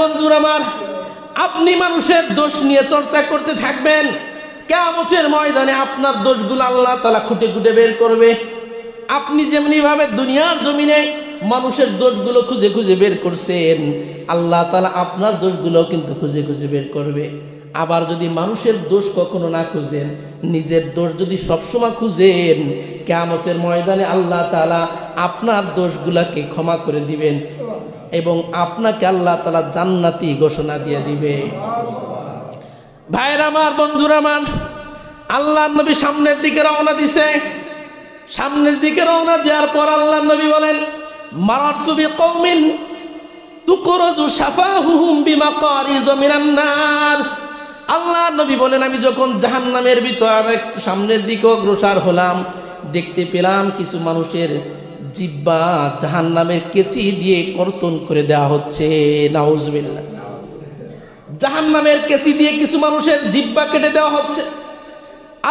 বন্ধুরা আমার, আপনি মানুষের দোষ নিয়ে চর্চা করতে থাকবেন। কেমতের ময়দানে আপনার দোষগুলো আল্লাহ তালা খুঁটে খুঁটে বের করবে। আপনি যেমনি ভাবে দুনিয়ার জমিনে মানুষের দোষগুলো খুঁজে খুঁজে বের করছেন, আল্লাহ তালা আপনার দোষগুলো কিন্তু খুঁজে খুঁজে বের করবে। আবার যদি মানুষের দোষ কখনো না খুঁজেন, নিজের দোষ যদি সবসময় খুঁজেন কেমতের ময়দানে আল্লাহ তালা আপনার দোষগুলাকে ক্ষমা করে দিবেন এবং আপনাকে আল্লাহ তালা জান্নাতি ঘোষণা দিয়ে দিবে। ভাইয়ের আমার, বন্ধুরা আল্লাহ নবী সামনের দিকে রওনা দিছে। সামনের দিকে রওনা দেওয়ার পর আল্লাহ নবী বলেন, মারার চুবি কৌমিন তুকরজু সাফাহুহুম বিমা কারিজ মিনান নার। আল্লাহ নবী বলেন, আমি যখন জাহান্নামের ভিতর একটু সামনের দিকে অগ্রসর হলাম, দেখতে পেলাম কিছু মানুষের জিব্বা জাহান্নামের কেচি দিয়ে কর্তন করে দেওয়া হচ্ছে। নাউজুবিল্লাহ। জাহান্নামের কেচি দিয়ে কিছু মানুষের জিব্বা কেটে দেওয়া হচ্ছে।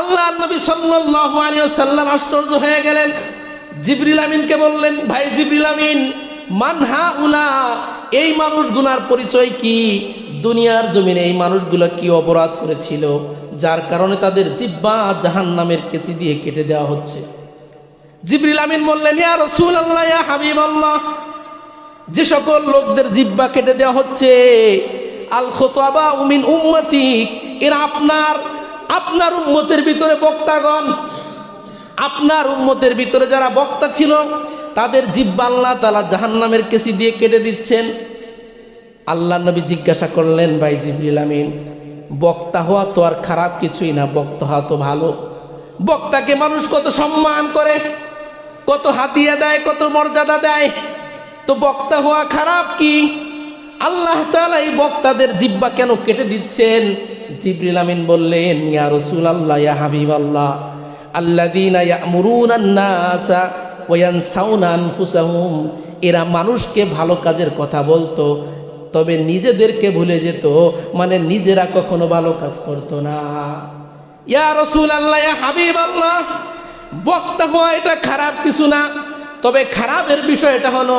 আল্লাহ নবী সাল্লাল্লাহু আলাইহি ওয়াসাল্লাম আশ্চর্য হয়ে গেলেন। জিবরিল আমিনকে বললেন, ভাই জিবরিল আমিন মানহা উলা এই মানুষগুলার পরিচয় কি? দুনিয়ার জমিনে এই মানুষগুলো কি অপরাধ করেছিল? যার কারণে তাদের জিব্বা জাহান্নামের কেচি দিয়ে কেটে দেওয়া হচ্ছে। জিবরিল আমিন বললেন রাসূলুল্লাহ, ইয়া হাবিবাল্লাহ, যে সকল লোকদের জিব্বা কেটে দেওয়া হচ্ছে আল খোতাবা উমিন উম্মতি, এরা আপনার আপনার উম্মতের ভিতরে বক্তাগণ। আপনার উম্মতের ভিতরে যারা বক্তা ছিল, তাদের জিব্বা আল্লাহ তালা জাহান্নামের কেসি দিয়ে কেটে দিচ্ছেন। আল্লাহ নবী জিজ্ঞাসা করলেন, ভাই জিবরিল আমিন, বক্তা হওয়া তো আর খারাপ কিছুই না, বক্তা হওয়া তো ভালো। বক্তাকে মানুষ কত সম্মান করে, কত হাতিয়া দেয়, কত মর্যাদা দেয়। তো বক্তা হওয়া খারাপ কি? আল্লাহ তাআলা এই বক্তাদের জিব্বা কেন কেটে দিচ্ছেন? জিবরিল আমিন বললেন, ইয়া রসুল আল্লাহ ইয়া আন-নাসা ওয়া ইয়ানসাউনা আনফুসাহুম, এরা মানুষকে ভালো কাজের কথা বলতো তবে নিজেদেরকে ভুলে যেত মানে নিজেরা কখনো ভালো কাজ করতো না। ইয়া রসুল আল্লাহ ইয়া হাবিবাল্লাহ, বক্তা হওয়া এটা খারাপ কিছু না। তবে খারাপের বিষয় এটা হলো,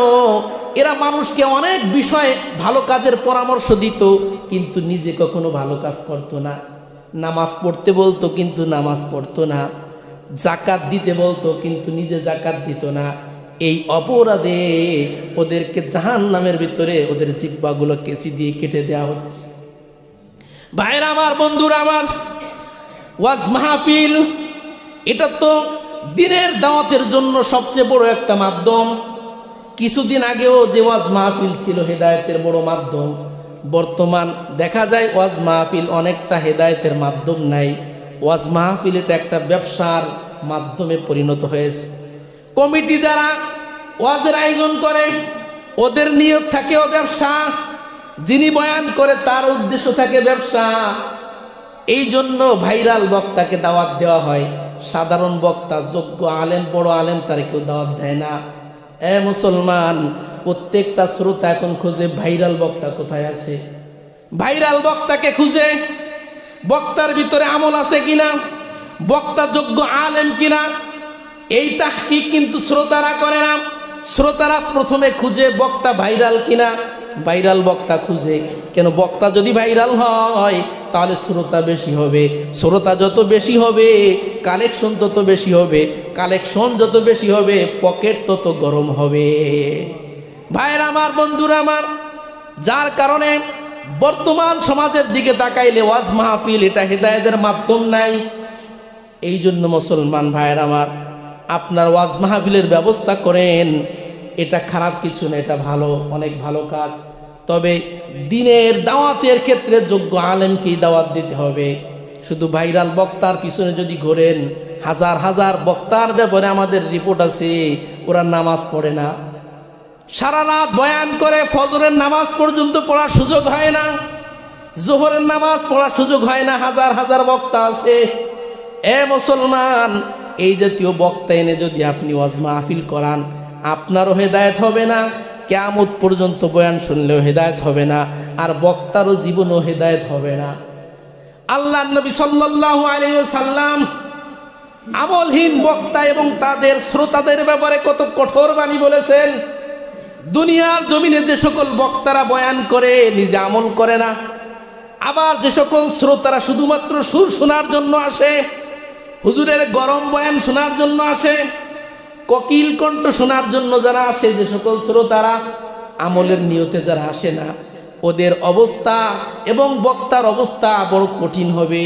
এরা মানুষকে অনেক বিষয়ে ভালো কাজের পরামর্শ দিত, কিন্তু নিজে কখনো ভালো কাজ করতো না। নামাজ পড়তে বলতো, কিন্তু নামাজ পড়তো না। জাকাত দিতে বলতো, কিন্তু নিজে জাকাত দিত না। এই অপরাধে ওদেরকে জাহান নামের ভিতরে ওদের জিব্বাগুলো কেসি দিয়ে কেটে দেওয়া হচ্ছে। ভাইরা আমার, বন্ধুর আমার, ওয়াজ মাহফিল, এটা তো দিনের দাওয়াতের জন্য সবচেয়ে বড় একটা মাধ্যম। কিছুদিন আগেও যে ওয়াজ মাহফিল ছিল হেদায়েতের বড় মাধ্যম, বর্তমান দেখা যায় ওয়াজ মাহফিল অনেকটা হেদায়েতের মাধ্যম নাই। ওয়াজ মাহফিল এটা একটা ব্যবসার মাধ্যমে পরিণত হয়েছে। কমিটি যারা ওয়াজের আয়োজন করে, ওদের নিয়োগ থাকেও ব্যবসা। যিনি বয়ান করে তার উদ্দেশ্য থাকে ব্যবসা। এই জন্য ভাইরাল বক্তাকে দাওয়াত দেওয়া হয়। সাধারণ বক্তা, যোগ্য আলেম, বড় আলেম, তার কেউ দাওয়াত দেয় না। এ মুসলমান, প্রত্যেকটা শ্রোতা এখন খুঁজে ভাইরাল বক্তা কোথায় আছে? ভাইরাল বক্তাকে খুঁজে বক্তার ভিতরে আমল আছে কিনা? বক্তা যোগ্য আলেম কিনা? এই তাহকিক কিন্তু শ্রোতারা করে না। শ্রোতারা প্রথমে খুঁজে বক্তা ভাইরাল কিনা, ভাইরাল বক্তা খুঁজে। কেন বক্তা যদি ভাইরাল হয়, তাহলে শ্রোতা বেশি হবে। শ্রোতা যত বেশি হবে, কালেকশন তত বেশি হবে। কালেকশন যত বেশি হবে, পকেট তত গরম হবে। ভাইয়ের আমার, বন্ধুরা আমার, যার কারণে বর্তমান সমাজের দিকে তাকাইলে ওয়াজ মাহফিল এটা হেদায়তের মাধ্যম নাই। এই জন্য মুসলমান ভাইয়ের আমার আপনার ওয়াজ মাহফিলের ব্যবস্থা করেন। এটা খারাপ কিছু না, এটা ভালো, অনেক ভালো কাজ। তবে দিনের দাওয়াতের ক্ষেত্রে যোগ্য আলেমকেই দাওয়াত দিতে হবে। শুধু ভাইরাল বক্তার পিছনে যদি ঘোরেন, হাজার হাজার বক্তার ব্যাপারে আমাদের রিপোর্ট আছে, ওরা নামাজ পড়ে না। সারা রাত বয়ান করে ফজরের নামাজ পর্যন্ত পড়ার সুযোগ হয় না। জোহরের নামাজ পড়ার সুযোগ হয় না, হাজার হাজার বক্তা আছে। এ মুসলমান এই জাতীয় বক্তা এনে যদি আপনি ওয়াজ মাহফিল করান, আপনারও হেদায়ত হবে না। কেয়ামত পর্যন্ত বয়ান শুনলেও হেদায়ত হবে না, আর বক্তারও জীবনও হেদায়ত হবে না। আল্লাহ নবী সাল্লাল্লাহু আলাইহি সাল্লাম আমলহীন বক্তা এবং তাদের শ্রোতাদের ব্যাপারে কত কঠোর বাণী বলেছেন। দুনিয়ার জমিনে যে সকল বক্তারা বয়ান করে, নিজে আমল করে না, আবার যে সকল শ্রোতারা শুধুমাত্র সুর শোনার জন্য আসে হুজুরের গরম বয়ান শোনার জন্য আসে, কোকিল কণ্ঠ শোনার জন্য যারা আসে, যে সকল শ্রোতারা, আমলের নিয়তে যারা আসে না, ওদের অবস্থা এবং বক্তার অবস্থা বড় কঠিন হবে।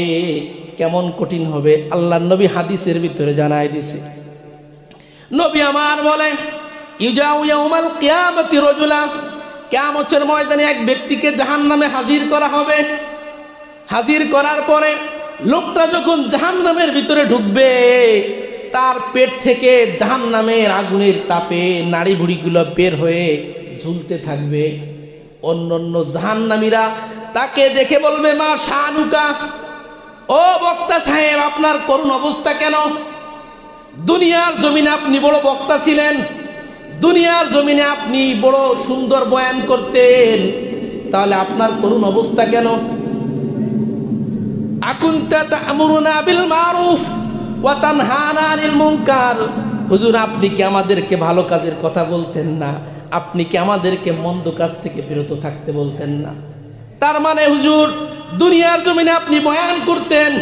কেমন কঠিন হবে? আল্লাহ নবী হাদিসের ভিতরে জানাই দিছে। নবী আমার বলে ময়দানে এক ব্যক্তিকে জাহান্নামে হাজির করা হবে। হাজির করার পরে লোকটা যখন জাহান্নামের ভিতরে ঢুকবে, তার পেট থেকে জাহান্নামের আগুনের তাপে নাড়ি ভুড়িগুলো বের হয়ে ঝুলতে থাকবে। অন্য অন্য জাহান্নামীরা তাকে দেখে বলবে, মা শানুকা, ও বক্তা সাহেব, আপনার করুণ অবস্থা কেন? দুনিয়ার জমিনে আপনি বড় বক্তা ছিলেন। দুনিয়ার জমিনে আপনি বড় সুন্দর বয়ান করতেন। তাহলে আপনার করুণ অবস্থা কেন? আকুনতা তা'মুরুনা বিল মারুফ ওয়া তানহানা আনিল মুনকার। হুজুর, আপনি কি আমাদেরকে ভালো কাজের কথা বলতেন না? আপনি কি আমাদেরকে মন্দ কাজ থেকে বিরত থাকতে বলতেন না? তার মানে হুজুর, দুনিয়ার জমিনে আপনি বয়ান করতেন।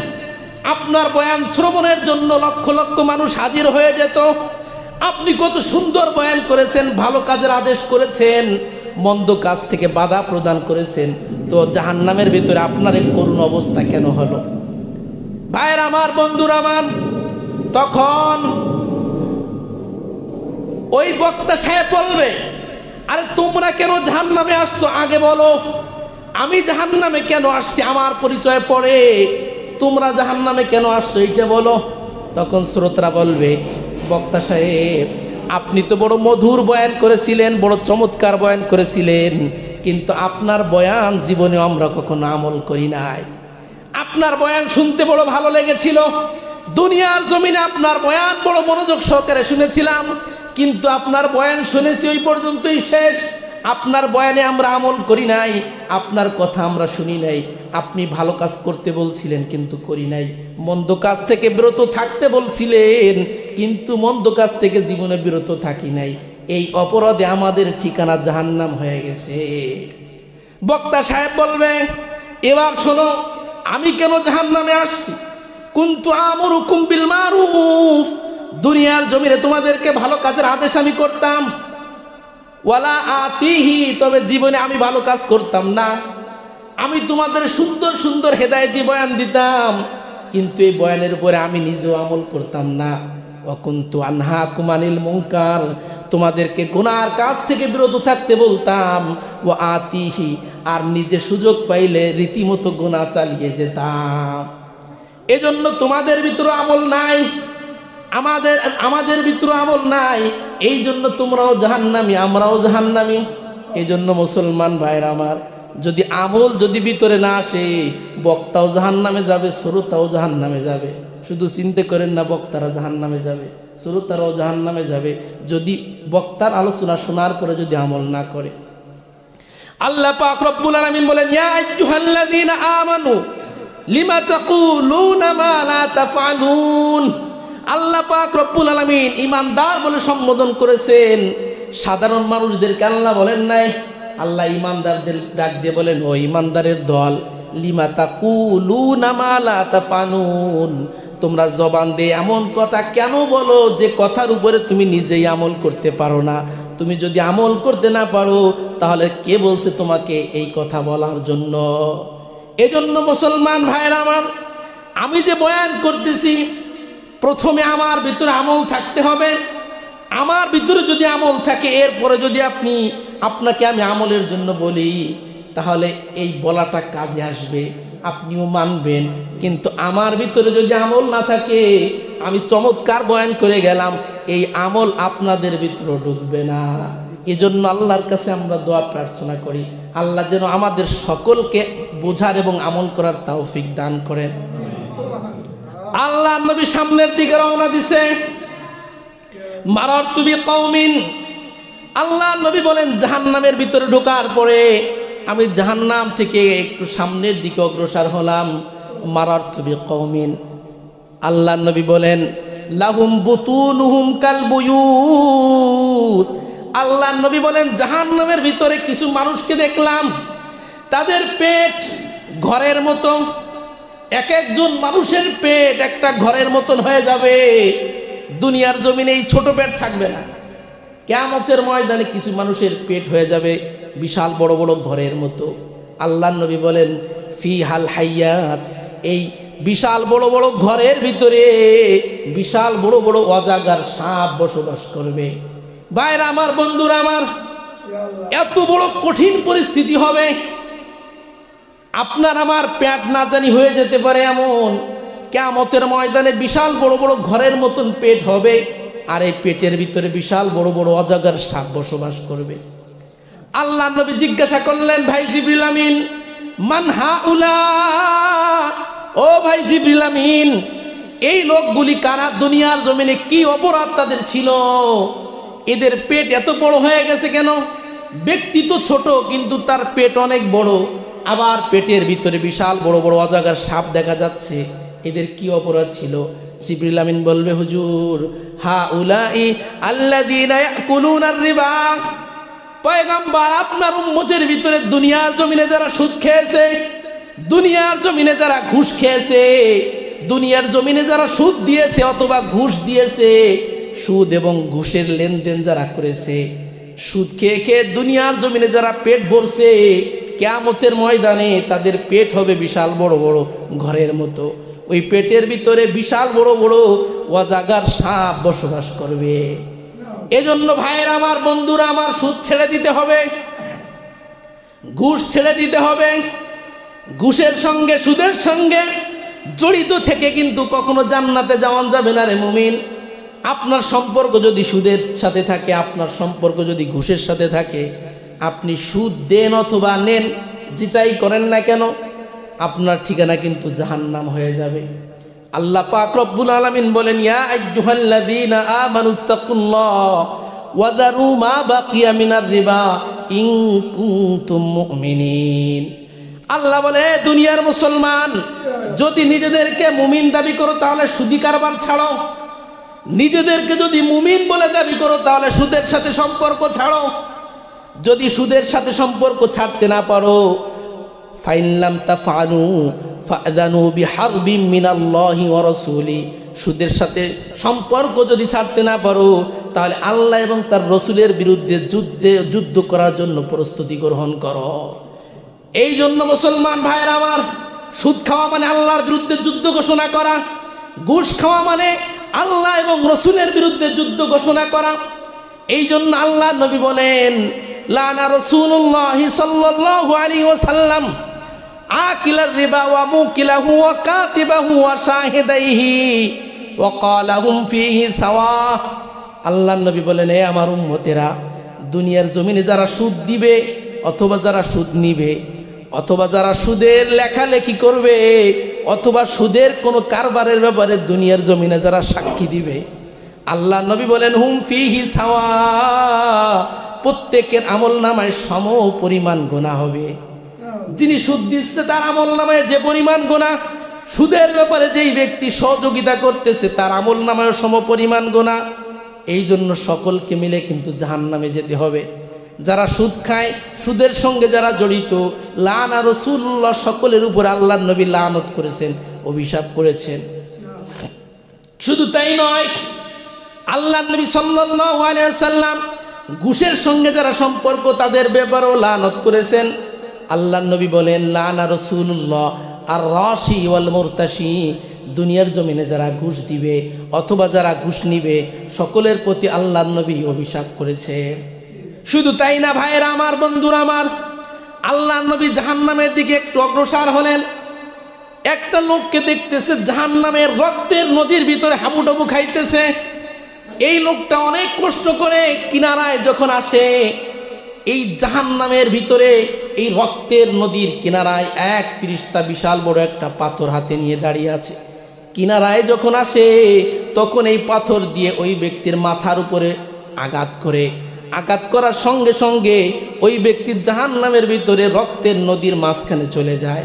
আপনার বয়ান শ্রবণের জন্য লক্ষ লক্ষ মানুষ হাজির হয়ে যেত। আপনি কত সুন্দর বয়ান করেছেন, ভালো কাজের আদেশ করেছেন। মন্দ কাজ থেকে বাধা প্রদান করেছেন। তো জাহান্নামের ভিতরে আপনার এই করুণ অবস্থা কেন হলো? ভাইয়ের আমার, বন্ধুর আমার, তখন ওই বক্তা সাহেব বলবে, আরে তোমরা কেন জাহান্নামে আসছো? আগে বলো, আমি জাহান্নামে কেন আসছি? আমার পরিচয় পড়ে। তোমরা জাহান্নামে কেন আসছো? এইটা বলো। তখন শ্রোতরা বলবে, বক্তা সাহেব আপনি তো বড় মধুর বয়ান করেছিলেন, বড় চমৎকার বয়ান করেছিলেন, কিন্তু আপনার বয়ান জীবনে আমরা কখনো আমল করি নাই। আপনার বয়ান শুনতে বড় ভালো লেগেছিল, দুনিয়ার জমিনে আপনার বয়ান বড় মনোযোগ সহকারে শুনেছিলাম, কিন্তু আপনার বয়ান শুনেছি ওই পর্যন্তই শেষ। আপনার বয়ানে আমরা আমল করি নাই, আপনার কথা আমরা শুনি নাই। আপনি ভালো কাজ করতে বলছিলেন, কিন্তু করি নাই। মন্দ কাজ থেকে বিরত থাকতে বলছিলেন, কিন্তু মন্দ কাজ থেকে জীবনে বিরত থাকি নাই। এই অপরাধে আমাদের ঠিকানা জাহান্নাম হয়ে গেছে। বক্তা সাহেব বলবে এবার শোনো, আমি কেন জাহান্নামে আসছি? কুন্তু আমর হুকুম বিল মারুফ। দুনিয়ার জমিনে তোমাদেরকে ভালো কাজের আদেশ আমি করতাম। ওয়ালা আতিহি, তবে জীবনে আমি ভালো কাজ করতাম না। আমি তোমাদের সুন্দর সুন্দর হেদায়তি বয়ান দিতাম, কিন্তু এই বয়ানের উপরে আমি নিজেও আমল করতাম না। অকুন্তু আনহা কুমানিল মুঙ্কার তোমাদেরকে গুনার কাজ থেকে বিরত থাকতে বলতাম। ও আতিহি, আর নিজে সুযোগ পাইলে রীতিমতো গুনাহ চালিয়ে যেতাম। এজন্য তোমাদের ভিতরে আমল নাই, আমাদের আমাদের ভিতরে আমল নাই। এই জন্য তোমরাও জাহান্নামি, আমরাও জাহান্নামি। এই জন্য মুসলমান ভাইরা আমার, যদি আমল যদি ভিতরে না আসে, বক্তাও জাহান নামে যাবে, শ্রোতাও জাহান নামে যাবে। শুধু চিন্তা করেন না, বক্তারা জাহান নামে যাবে, শ্রোতারাও জাহান নামে যাবে। যদি বক্তার আলোচনা শোনার পরে যদি আমল না করে। আল্লাহ পাক রব্বুল আলামিন বলেন, ইয়া আইয়ুহাল্লাযীনা আমানু, লিমা তাকুলুনা মা লা তাফআলুন? আল্লাহ পাক রব্বুল আলামিন ইমানদার বলে সম্বোধন করেছেন। সাধারণ মানুষদেরকে আল্লাহ বলেন নাই। আল্লাহ ইমানদারদের ডাক দিয়ে বলেন, ও ইমানদারের দল, লিমা তাকুলুনা মা লা তাফআলুন তোমরা জবান দিয়ে এমন কথা কেন বলো যে কথার উপরে তুমি নিজেই আমল করতে পারো না? তুমি যদি আমল করতে না পারো, তাহলে কে বলছে তোমাকে এই কথা বলার জন্য? এজন্য মুসলমান ভাইয়ের আমার, আমি যে বয়ান করতেছি প্রথমে আমার ভিতরে আমল থাকতে হবে। আমার ভিতরে যদি আমল থাকে, এরপরে যদি আপনি, আপনাকে আমি আমলের জন্য বলি, তাহলে এই বলাটা কাজে আসবে, আপনিও মানবেন। কিন্তু আমার ভিতরে যদি আমল না থাকে, আমি চমৎকার বয়ান করে গেলাম, এই আমল আপনাদের ভিতরে ঢুকবে না। এই জন্য আল্লাহর কাছে আমরা দোয়া প্রার্থনা করি। আল্লাহ যেন আমাদের সকলকে বোঝার এবং আমল করার তৌফিক দান করেন। আল্লাহ নবী সামনের দিকে রওনা দিছে। মারার তুমি কৌমিন আল্লাহ নবী বলেন, জাহান্নামের ভিতরে ঢোকার পরে আমি জাহান্নাম থেকে একটু সামনের দিকে অগ্রসর হলাম। মারার তুমি কৌমিন আল্লাহ নবী বলেন, লাহুম বুতুনুহুম কাল বুয়ুত। আল্লাহ নবী বলেন, জাহান্নামের ভিতরে কিছু মানুষকে দেখলাম। তাদের পেট ঘরের মতো। এক একজন মানুষের পেট একটা ঘরের মতন হয়ে যাবে। দুনিয়ার জমিনে এই ছোট পেট থাকবে না। কেমতের ময়দানে কিছু মানুষের পেট হয়ে যাবে বিশাল বড় বড় ঘরের মতো। আল্লাহ নবী বলেন ফি হাল হাইয়াত, এই বিশাল বড় বড় ঘরের ভিতরে বিশাল বড় বড় অজাগার সাপ বসবাস করবে। বাইরে আমার, বন্ধুরা আমার, এত বড় কঠিন পরিস্থিতি হবে। আপনার আমার পেট না জানি হয়ে যেতে পারে এমন। কেমতের ময়দানে বিশাল বড় বড় ঘরের মতন পেট হবে আর এই পেটের ভিতরে বিশাল বড় বড় অজাগার সাপ বসবাস করবে। আল্লাহ নবী জিজ্ঞাসা করলেন, ভাই জিবরিল আমিন, মান হাউলা? ও ভাই জিবরিল আমিন, এই লোকগুলি কারা? দুনিয়ার জমিনে কি অপরাধ তাদের ছিল? এদের পেট এত বড় হয়ে গেছে কেন? ব্যক্তি তো ছোট, কিন্তু তার পেট অনেক বড়। আবার পেটের ভিতরে বিশাল বড় বড় অজাগার সাপ দেখা যাচ্ছে। এদের কি অপরাধ ছিল? জিবরিল আমিন বলবে, হুজুর হা উলাই রিবা। পয়গাম্বার, আপনার উম্মতের ভিতরে দুনিয়ার জমিনে যারা সুদ খেয়েছে, দুনিয়ার জমিনে যারা ঘুষ খেয়েছে, দুনিয়ার জমিনে যারা সুদ দিয়েছে অথবা ঘুষ দিয়েছে, সুদ এবং ঘুষের লেনদেন যারা করেছে, সুদ খেয়ে খেয়ে দুনিয়ার জমিনে যারা পেট ভরছে কেয়ামতের ময়দানে তাদের পেট হবে বিশাল বড় বড় ঘরের মতো। ওই পেটের ভিতরে বিশাল বড় বড় অজাগার সাপ বসবাস করবে। এজন্য ভাইয়ের আমার, বন্ধুরা আমার, সুদ ছেড়ে দিতে হবে। ঘুষ ছেড়ে দিতে হবে। ঘুষের সঙ্গে, সুদের সঙ্গে জড়িত থেকে কিন্তু কখনো জান্নাতে যাওয়ান যাবে না রে মুমিন। আপনার সম্পর্ক যদি সুদের সাথে থাকে, আপনার সম্পর্ক যদি ঘুষের সাথে থাকে আপনি সুদ দেন অথবা নেন, যেটাই করেন না কেন, আপনার ঠিকানা কিন্তু জাহান্নাম হয়ে যাবে। আল্লাহ পাক রব্বুল আলামিন বলেন, ইয়া আইয়ুহাল্লাযীনা আমানুত্তাকুল্লাহ ওয়া দারু মা বাকিয়া মিনার রিবা ইন কুনতুম মুমিনিন। আল্লাহ বলে, "হে দুনিয়ার মুসলমান, যদি নিজেদেরকে মুমিন দাবি করো তাহলে সুদি কারবার ছাড়ো। নিজেদেরকে যদি মুমিন বলে দাবি করো তাহলে সুদের সাথে সম্পর্ক ছাড়ো। যদি সুদের সাথে সম্পর্ক ছাড়তে না পারো ফাইনলাম ওয়া রাসূলি। সুদের সাথে সম্পর্ক যদি ছাড়তে না পারো, তাহলে আল্লাহ এবং তার রসুলের বিরুদ্ধে যুদ্ধে, যুদ্ধ করার জন্য প্রস্তুতি গ্রহণ করো। এই জন্য মুসলমান ভাইয়ের আমার, সুদ খাওয়া মানে আল্লাহর বিরুদ্ধে যুদ্ধ ঘোষণা করা, ঘুষ খাওয়া মানে আল্লাহ এবং রসুলের বিরুদ্ধে যুদ্ধ ঘোষণা করা। এই জন্য আল্লাহ নবী বলেন লানা রসুল্লাহ সাল্লাল্লাহু আলাইহি ওয়াসাল্লাম, আকিলার রিবা ওয়া মুকিলাহু ওয়া কাতিবাহু ওয়া শাহিদাইহি ওয়া ক্বালাহুম ফীহি সাওয়া। আল্লাহ নবী বলেন হে আমার উম্মতেরা, দুনিয়ার জমিনে যারা সুদ দিবে অথবা যারা সুদ নিবে, অথবা যারা সুদের লেখালেখি করবে, অথবা সুদের কোনো কারবারের ব্যাপারে দুনিয়ার জমিনে যারা সাক্ষী দিবে আল্লাহ নবী বলেন, হুম ফিহি সাওয়া। প্রত্যেকের আমল নামায় সম পরিমাণ গোনা হবে। যিনি সুদ দিচ্ছে, তার আমল নামায় যে পরিমাণ গোনা। সুদের ব্যাপারে যেই ব্যক্তি সহযোগিতা করতেছে, তার আমল নামায় সম পরিমাণ গোনা। এই জন্য সকলকে মিলে কিন্তু জাহান নামে যেতে হবে। যারা সুদ খায়, সুদের সঙ্গে যারা জড়িত, লান আর রসুল্লাহ সকলের উপর আল্লাহ নবী লানত করেছেন, অভিশাপ করেছেন। শুধু তাই নয়, আল্লাহ নবী সাল্লাম ঘুষের সঙ্গে যারা সম্পর্ক, তাদের ব্যাপারেও লানত করেছেন। আল্লাহ নবী বলেন, লানা রসুল্লাহ আর রশি ওয়াল মোরতাসি দুনিয়ার জমিনে যারা ঘুষ দিবে অথবা যারা ঘুষ নিবে, সকলের প্রতি আল্লাহ নবী অভিশাপ করেছে। শুধু তাই না ভাইয়েরা আমার, বন্ধুরা আমার আল্লাহ নবী জাহান্নামের দিকে একটু অগ্রসর হলেন। একটা লোককে দেখতেছে জাহান্নামের রক্তের নদীর ভিতরে হাবুডাবু খাইতেছে। এই লোকটা অনেক কষ্ট করে কিনারায় যখন আসে, এই জাহান্নামের ভিতরে এই রক্তের নদীর কিনারায় এক ফিরিস্তা বিশাল বড় একটা পাথর হাতে নিয়ে দাঁড়িয়ে আছে। কিনারায় যখন আসে, তখন এই পাথর দিয়ে ওই ব্যক্তির মাথার উপরে আঘাত করে। আঘাত করার সঙ্গে সঙ্গে ওই ব্যক্তির জাহান নামের ভিতরে রক্তের নদীর মাঝখানে চলে যায়।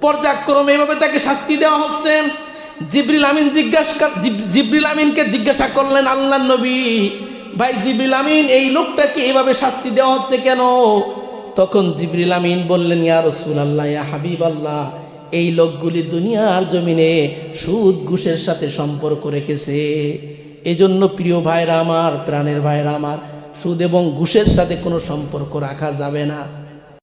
পর্যায়ক্রমে এভাবে তাকে শাস্তি দেওয়া হচ্ছে। জিবরিল আমিন জিজ্ঞাসা জিব- জিবরিল আমিনকে জিজ্ঞাসা করলেন আল্লাহ নবী, ভাই জিবরিল আমিন, এই লোকটাকে এভাবে শাস্তি দেওয়া হচ্ছে কেন? তখন জিবরিল আমিন বললেন, ইয়া রাসূলুল্লাহ, ইয়া হাবিবাল্লাহ, এই লোকগুলি দুনিয়ার জমিনে সুদ, ঘুষের সাথে সম্পর্ক রেখেছে। এজন্য প্রিয় ভাইরা আমার, প্রাণের ভাইরা আমার, সুদ এবং ঘুষের সাথে কোনো সম্পর্ক রাখা যাবে না।